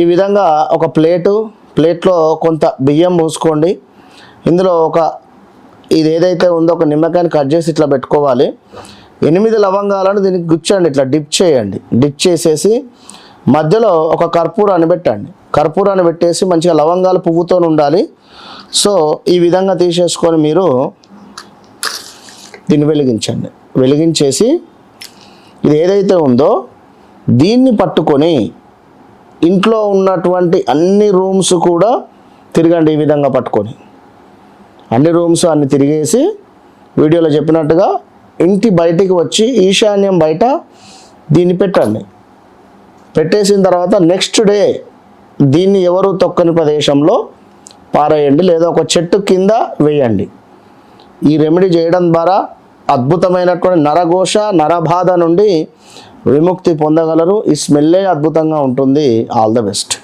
ఈ విధంగా ఒక ప్లేటు ప్లేట్లో కొంత బియ్యం పోసుకోండి ఇందులో ఒక ఇది ఏదైతే ఉందో ఒక నిమ్మకాయని కట్ చేసి ఇట్లా పెట్టుకోవాలి. ఎనిమిది లవంగాలను దీనికి గుచ్చండి ఇట్లా డిప్ చేయండి. డిప్ చేసేసి మధ్యలో ఒక కర్పూరాన్ని పెట్టండి. కర్పూరాన్ని పెట్టేసి మంచిగా లవంగాలు పువ్వుతో ఉండాలి. సో ఈ విధంగా తీసేసుకొని మీరు దీన్ని వెలిగించండి. వెలిగించేసి ఇది ఏదైతే ఉందో దీన్ని పట్టుకొని ఇంట్లో ఉన్నటువంటి అన్ని రూమ్స్ కూడా తిరగండి ఈ విధంగా పట్టుకొని. అన్ని రూమ్స్ అన్ని తిరిగేసి వీడియోలో చెప్పినట్టుగా ఇంటి బయటికి వచ్చి ఈశాన్యం బయట దీన్ని పెట్టండి. పెట్టేసిన తర్వాత నెక్స్ట్ డే దీన్ని ఎవరు తొక్కని ప్రదేశంలో పారేయండి లేదా ఒక చెట్టు కింద వేయండి. ఈ రెమెడీ చేయడం ద్వారా అద్భుతమైనటువంటి నరఘోష నరబాధ నుండి విముక్తి పొందగలరు. ఈ స్మెల్లే అద్భుతంగా ఉంటుంది. All the best.